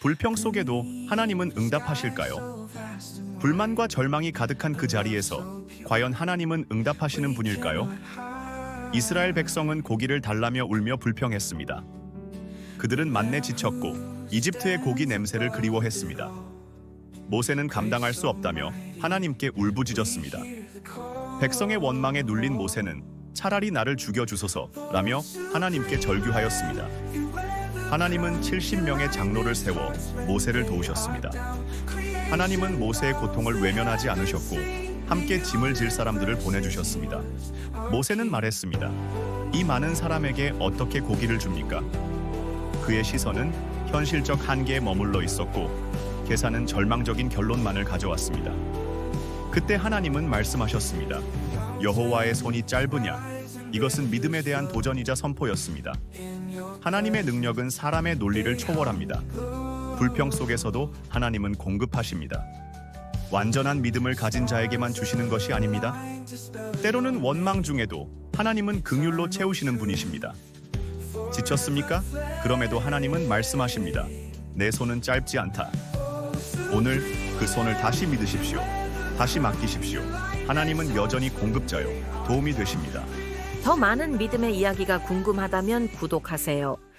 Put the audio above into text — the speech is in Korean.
불평 속에도 하나님은 응답하실까요? 불만과 절망이 가득한 그 자리에서 과연 하나님은 응답하시는 분일까요? 이스라엘 백성은 고기를 달라며 울며 불평했습니다. 그들은 만내 지쳤고 이집트의 고기 냄새를 그리워했습니다. 모세는 감당할 수 없다며 하나님께 울부짖었습니다. 백성의 원망에 눌린 모세는 차라리 나를 죽여 주소서라며 하나님께 절규하였습니다. 하나님은 70명의 장로를 세워 모세를 도우셨습니다. 하나님은 모세의 고통을 외면하지 않으셨고 함께 짐을 질 사람들을 보내주셨습니다. 모세는 말했습니다. 이 많은 사람에게 어떻게 고기를 줍니까? 그의 시선은 현실적 한계에 머물러 있었고 계산은 절망적인 결론만을 가져왔습니다. 그때 하나님은 말씀하셨습니다. 여호와의 손이 짧으냐? 이것은 믿음에 대한 도전이자 선포였습니다. 하나님의 능력은 사람의 논리를 초월합니다. 불평 속에서도 하나님은 공급하십니다. 완전한 믿음을 가진 자에게만 주시는 것이 아닙니다. 때로는 원망 중에도 하나님은 긍휼로 채우시는 분이십니다. 지쳤습니까? 그럼에도 하나님은 말씀하십니다. 내 손은 짧지 않다. 오늘 그 손을 다시 믿으십시오. 다시 맡기십시오. 하나님은 여전히 공급자요. 도움이 되십니다. 더 많은 믿음의 이야기가 궁금하다면 구독하세요.